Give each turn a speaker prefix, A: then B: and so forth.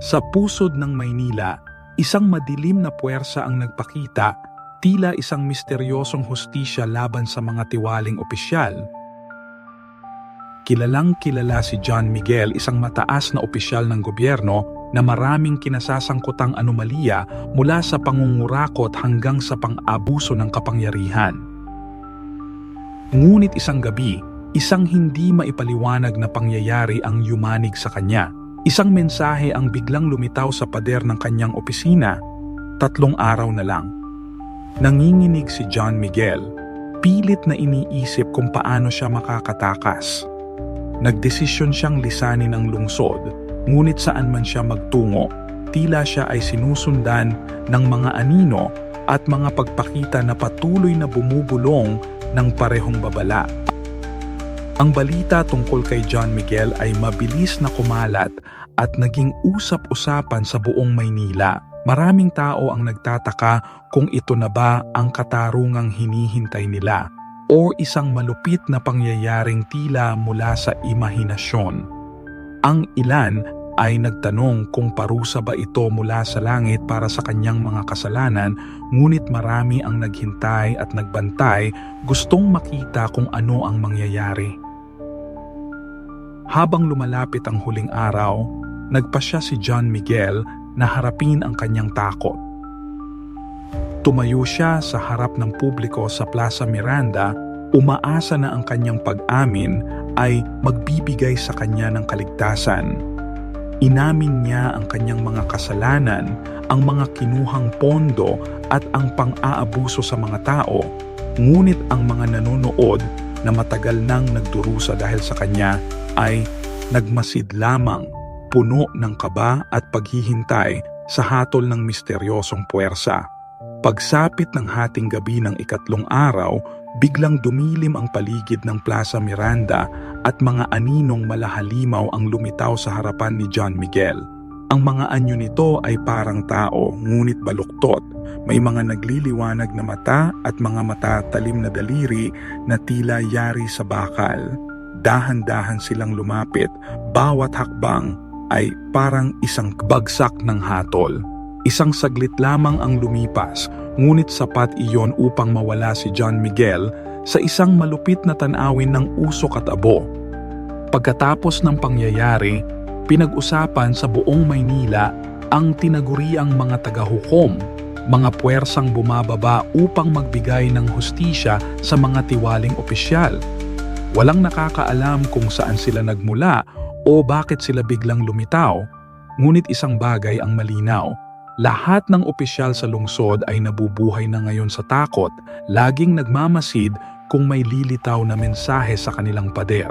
A: Sa pusod ng Maynila, isang madilim na puwersa ang nagpakita, tila isang misteryosong hustisya laban sa mga tiwaling opisyal. Kilalang kilala si John Miguel, isang mataas na opisyal ng gobyerno na maraming kinasasangkutang anomalya mula sa pangungurakot hanggang sa pang-abuso ng kapangyarihan. Ngunit isang gabi, isang hindi maipaliwanag na pangyayari ang yumanig sa kanya. Isang mensahe ang biglang lumitaw sa pader ng kanyang opisina. Tatlong araw na lang. Nanginginig si John Miguel. Pilit na iniisip kung paano siya makakatakas. Nagdesisyon siyang lisanin ang lungsod, ngunit saan man siya magtungo, tila siya ay sinusundan ng mga anino at mga pagpakita na patuloy na bumubulong ng parehong babala. Ang balita tungkol kay John Miguel ay mabilis na kumalat at naging usap-usapan sa buong Maynila. Maraming tao ang nagtataka kung ito na ba ang katarungang hinihintay nila o isang malupit na pangyayaring tila mula sa imahinasyon. Ang ilan ay nagtanong kung parusa ba ito mula sa langit para sa kanyang mga kasalanan, ngunit marami ang naghintay at nagbantay gustong makita kung ano ang mangyayari. Habang lumalapit ang huling araw, nagpasya si John Miguel na harapin ang kanyang takot. Tumayo siya sa harap ng publiko sa Plaza Miranda, umaasa na ang kanyang pag-amin ay magbibigay sa kanya ng kaligtasan. Inamin niya ang kanyang mga kasalanan, ang mga kinuhang pondo at ang pang-aabuso sa mga tao, ngunit ang mga nanonood na matagal nang nagdurusa dahil sa kanya ay nagmasid lamang, puno ng kaba at paghihintay sa hatol ng misteryosong puwersa. Pagsapit ng hating gabi ng ikatlong araw, biglang dumilim ang paligid ng Plaza Miranda at mga aninong malahalimaw ang lumitaw sa harapan ni John Miguel. Ang mga anyo nito ay parang tao, ngunit baluktot. May mga nagliliwanag na mata at mga mata talim na daliri na tila yari sa bakal. Dahan-dahan silang lumapit, bawat hakbang ay parang isang bagsak ng hatol. Isang saglit lamang ang lumipas, ngunit sapat iyon upang mawala si John Miguel sa isang malupit na tanawin ng usok at abo. Pagkatapos ng pangyayari, pinag-usapan sa buong Maynila ang tinaguriang mga tagahukom, mga puwersang bumababa upang magbigay ng hustisya sa mga tiwaling opisyal. Walang nakakaalam kung saan sila nagmula o bakit sila biglang lumitaw, ngunit isang bagay ang malinaw. Lahat ng opisyal sa lungsod ay nabubuhay na ngayon sa takot, laging nagmamasid kung may lilitaw na mensahe sa kanilang pader.